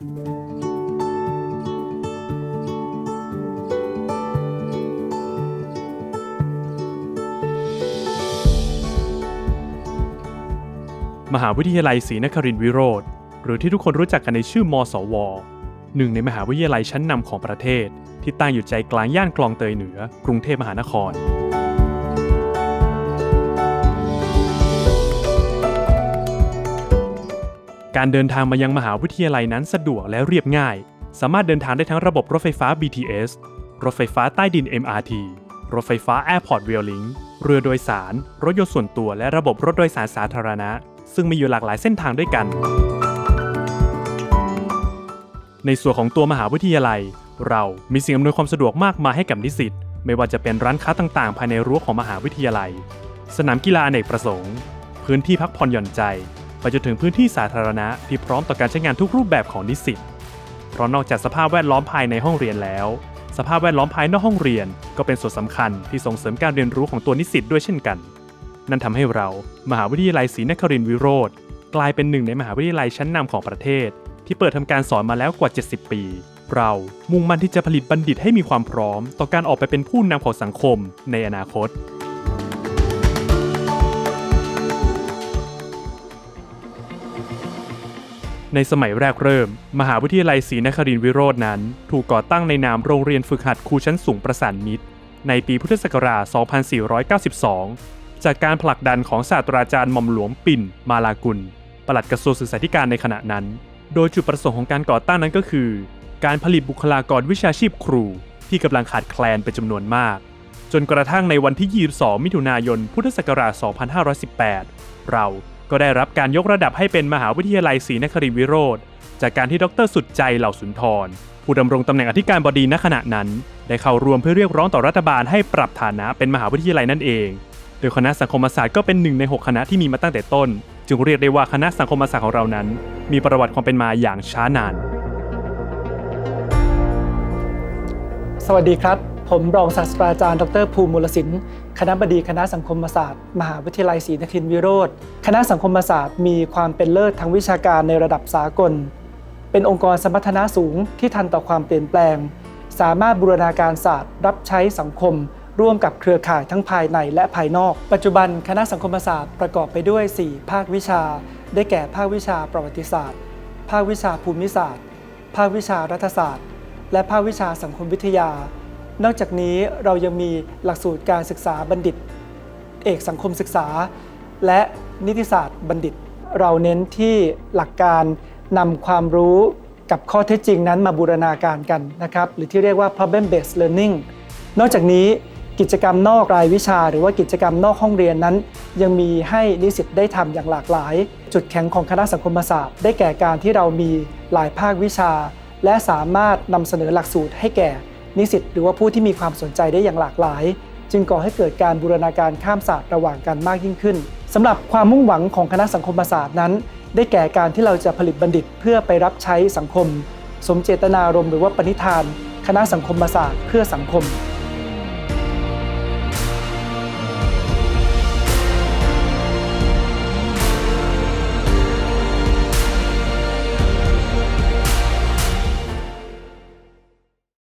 มหาวิทยาลัยศรีนครินทรวิโรธหรือที่ทุกคนรู้จักกันในชื่อมสว หนึ่งในมหาวิทยาลัยชั้นนำของประเทศ ที่ตั้งอยู่ใจกลางย่านคลองเตยเหนือ กรุงเทพมหานคร การเดินทางมายังมหาวิทยาลัยนั้นสะดวกและเรียบง่าย สามารถเดินทางได้ทั้งระบบรถไฟฟ้า BTS รถไฟฟ้าใต้ดิน MRT รถไฟฟ้า Airport Rail Link เรือโดยสาร รถยนต์ส่วนตัวและระบบรถโดยสารสาธารณะ ซึ่งมีอยู่หลากหลายเส้นทางด้วยกัน ในส่วนของตัวมหาวิทยาลัย เรามีสิ่งอำนวยความสะดวกมากมายให้กับนิสิต ไม่ว่าจะเป็นร้านค้าต่างๆ ภายในรั้วของมหาวิทยาลัย สนามกีฬาอเนกประสงค์ พื้นที่พักผ่อนหย่อนใจ ไปจนถึงพื้นที่สาธารณะที่พร้อมต่อการใช้งานทุกรูปแบบของนิสิต เพราะนอกจากสภาพแวดล้อมภายในห้องเรียนแล้ว สภาพแวดล้อมภายนอกห้องเรียน ก็เป็นส่วนสำคัญที่ส่งเสริมการเรียนรู้ของตัวนิสิตด้วยเช่นกัน นั่นทำให้เรา มหาวิทยาลัยศรีนครินทรวิโรธกลายเป็นหนึ่งในมหาวิทยาลัยชั้นนำของประเทศ ที่เปิดทำการสอนมาแล้วกว่า 70 ปี เรามุ่งมั่นที่จะผลิตบัณฑิตให้มีความพร้อม ต่อการออกไปเป็นผู้นำของสังคมในอนาคต ในสมัยแรกเริ่ม มหาวิทยาลัยศรีนครินทรวิโรจน์นั้น ถูกก่อตั้งในนามโรงเรียนฝึกหัดครูชั้นสูงประสานมิตร ในปีพุทธศักราช 2492 จากการผลักดันของศาสตราจารย์หม่อมหลวงปิ่น มาลากุล ปลัดกระทรวงศึกษาธิการในขณะนั้น โดยจุดประสงค์ของการก่อตั้งนั้นก็คือ การผลิตบุคลากรวิชาชีพครู ที่กำลังขาดแคลนเป็นจำนวนมาก จนกระทั่งในวันที่ 22 มิถุนายน พุทธศักราช 2518 เรา ก็ได้รับการยกระดับให้เป็นมหาวิทยาลัยศรีนครินทรวิโรธจากการที่ดรสุดใจเหล่าสุนทร ผู้ดำรงตำแหน่งอธิการบดีณขณะนั้น ได้เข้าร่วมเพื่อเรียกร้องต่อรัฐบาลให้ปรับฐานะเป็นมหาวิทยาลัยนั่นเอง โดยคณะสังคมศาสตร์ก็เป็นหนึ่งใน 6 คณะที่มีมาตั้งแต่ต้น จึงเรียกได้ว่าคณะสังคมศาสตร์ของเรานั้น มีประวัติความเป็นมาอย่างช้านาน สวัสดีครับ ผมรองศาสตราจารย์ ดรภูมิมูลศิลป์คณะบดีคณะสังคมศาสตร์ มหาวิทยาลัยศรีนครินทรวิโรธ คณะสังคมศาสตร์มีความเป็นเลิศทางวิชาการในระดับสากล เป็นองค์กรสมรรถนะสูงที่ทันต่อความเปลี่ยนแปลง สามารถบูรณาการศาสตร์ รับใช้สังคม ร่วมกับเครือข่ายทั้งภายในและภายนอก ปัจจุบันคณะสังคมศาสตร์ประกอบไปด้วย 4 ภาควิชา ได้แก่ภาควิชาประวัติศาสตร์ ภาควิชาภูมิศาสตร์ ภาควิชารัฐศาสตร์ และภาควิชาสังคมวิทยา นอกจากนี้เรายังมีหลักสูตรการศึกษาบัณฑิต เอกสังคมศึกษา และนิติศาสตร์บัณฑิต เราเน้นที่หลักการนำความรู้กับข้อเท็จจริงนั้นมาบูรณาการกันนะครับ หรือที่เรียกว่า problem based learning นอกจากนี้กิจกรรมนอกรายวิชา หรือว่ากิจกรรมนอกห้องเรียนนั้น ยังมีให้นิสิตได้ทำอย่างหลากหลาย จุดแข็งของคณะสังคมศาสตร์ ได้แก่การที่เรามีหลายภาควิชา และสามารถนำเสนอหลักสูตรให้แก่ นิสิตหรือว่าผู้ที่มีความสนใจได้อย่างหลากหลาย จึงก่อให้เกิดการบูรณาการข้ามศาสตร์ระหว่างกันมากยิ่งขึ้นสำหรับความมุ่งหวังของคณะสังคมศาสตร์นั้น ได้แก่การที่เราจะผลิตบัณฑิตเพื่อไปรับใช้สังคม สมเจตนารมณ์หรือว่าปณิธาน คณะสังคมศาสตร์เพื่อสังคม